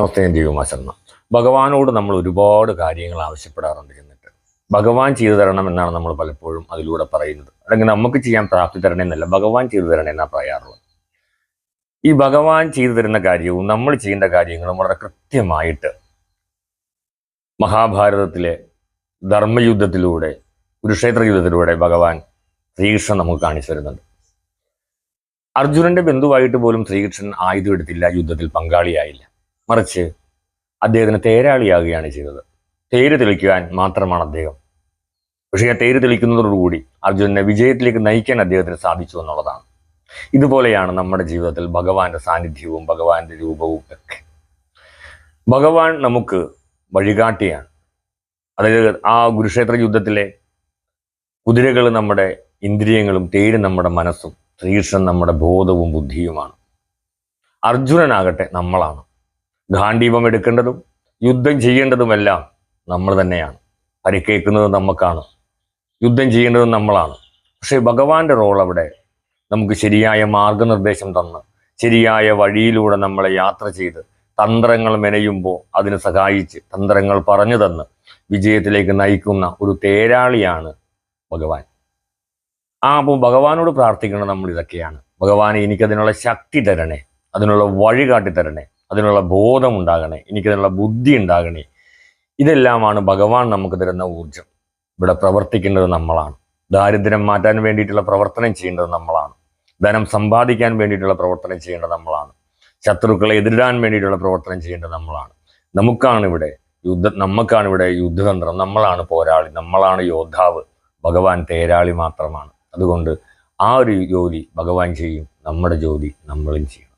നമസ്തേ ദൈവമാശരണം ഭഗവാനോട് നമ്മൾ ഒരുപാട് കാര്യങ്ങൾ ആവശ്യപ്പെടാറുണ്ട് എന്നിട്ട്. ഭഗവാൻ ചെയ്തു തരണം എന്നാണ് നമ്മൾ പലപ്പോഴും അതിലൂടെ പറയുന്നത്. അല്ലെങ്കിൽ നമുക്ക് ചെയ്യാൻ പ്രാപ്തി തരണേ എന്നല്ല ഭഗവാൻ ചെയ്തു തരണേ എന്നാണ് പറയാറുള്ളത്. ഈ ഭഗവാൻ ചെയ്തു തരുന്ന കാര്യവും നമ്മൾ ചെയ്യേണ്ട കാര്യങ്ങളും വളരെ കൃത്യമായിട്ട് മഹാഭാരതത്തിലെ ധർമ്മയുദ്ധത്തിലൂടെ കുരുക്ഷേത്ര യുദ്ധത്തിലൂടെ ഭഗവാൻ ശ്രീകൃഷ്ണൻ നമുക്ക് കാണിച്ചു തരുന്നുണ്ട്. അർജുനന്റെ ബന്ധുവായിട്ട് പോലും ശ്രീകൃഷ്ണൻ ആയുധം എടുത്തില്ല യുദ്ധത്തിൽ പങ്കാളിയായില്ല. മറിച്ച് അദ്ദേഹത്തിന് തേരാളിയാകുകയാണ് ചെയ്തത്. തേര് തെളിക്കുവാൻ മാത്രമാണ് അദ്ദേഹം. പക്ഷേ ആ തേര് തെളിക്കുന്നതോടുകൂടി അർജുനനെ വിജയത്തിലേക്ക് നയിക്കാൻ അദ്ദേഹത്തിന് സാധിച്ചു എന്നുള്ളതാണ്. ഇതുപോലെയാണ് നമ്മുടെ ജീവിതത്തിൽ ഭഗവാന്റെ സാന്നിധ്യവും ഭഗവാന്റെ രൂപവും ഒക്കെ. ഭഗവാൻ നമുക്ക് വഴികാട്ടിയാണ്. അതായത് ആ കുരുക്ഷേത്ര യുദ്ധത്തിലെ കുതിരകൾ നമ്മുടെ ഇന്ദ്രിയങ്ങളും തേര് നമ്മുടെ മനസ്സും ശ്രീകൃഷ്ണൻ നമ്മുടെ ബോധവും ബുദ്ധിയുമാണ്. അർജുനനാകട്ടെ നമ്മളാണ്. ഗാന്ധീപം എടുക്കേണ്ടതും യുദ്ധം ചെയ്യേണ്ടതുമെല്ലാം നമ്മൾ തന്നെയാണ്. പരിക്കേക്കുന്നത് നമുക്കാണ് യുദ്ധം ചെയ്യേണ്ടതും നമ്മളാണ്. പക്ഷേ ഭഗവാന്റെ റോൾ അവിടെ നമുക്ക് ശരിയായ മാർഗനിർദ്ദേശം തന്ന് ശരിയായ വഴിയിലൂടെ നമ്മളെ യാത്ര ചെയ്ത് തന്ത്രങ്ങൾ മെനയുമ്പോൾ അതിനെ സഹായിച്ച് തന്ത്രങ്ങൾ പറഞ്ഞു തന്ന് വിജയത്തിലേക്ക് നയിക്കുന്ന ഒരു തേരാളിയാണ് ഭഗവാൻ. ആ അപ്പോൾ ഭഗവാനോട് പ്രാർത്ഥിക്കുന്നത് നമ്മൾ ഇതൊക്കെയാണ്. ഭഗവാൻ എനിക്കതിനുള്ള ശക്തി തരണേ അതിനുള്ള വഴി കാട്ടി തരണേ അതിനുള്ള ബോധം ഉണ്ടാകണേ എനിക്കതിനുള്ള ബുദ്ധി ഉണ്ടാകണേ ഇതെല്ലാമാണ് ഭഗവാൻ നമുക്ക് തരുന്ന ഊർജം ഇവിടെ പ്രവർത്തിക്കേണ്ടത് നമ്മളാണ്. ദാരിദ്ര്യം മാറ്റാൻ വേണ്ടിയിട്ടുള്ള പ്രവർത്തനം ചെയ്യേണ്ടത് നമ്മളാണ്. ധനം സമ്പാദിക്കാൻ വേണ്ടിയിട്ടുള്ള പ്രവർത്തനം ചെയ്യേണ്ടത് നമ്മളാണ്. ശത്രുക്കളെ എതിരിടാൻ വേണ്ടിയിട്ടുള്ള പ്രവർത്തനം ചെയ്യേണ്ടത് നമ്മളാണ്. നമുക്കാണ് ഇവിടെ യുദ്ധ നമുക്കാണ് ഇവിടെ യുദ്ധതന്ത്രം. നമ്മളാണ് പോരാളി നമ്മളാണ് യോദ്ധാവ്. ഭഗവാൻ തേരാളി മാത്രമാണ്. അതുകൊണ്ട് ആ ഒരു ജോലി ഭഗവാൻ ചെയ്യും നമ്മുടെ ജോലി നമ്മളും ചെയ്യും.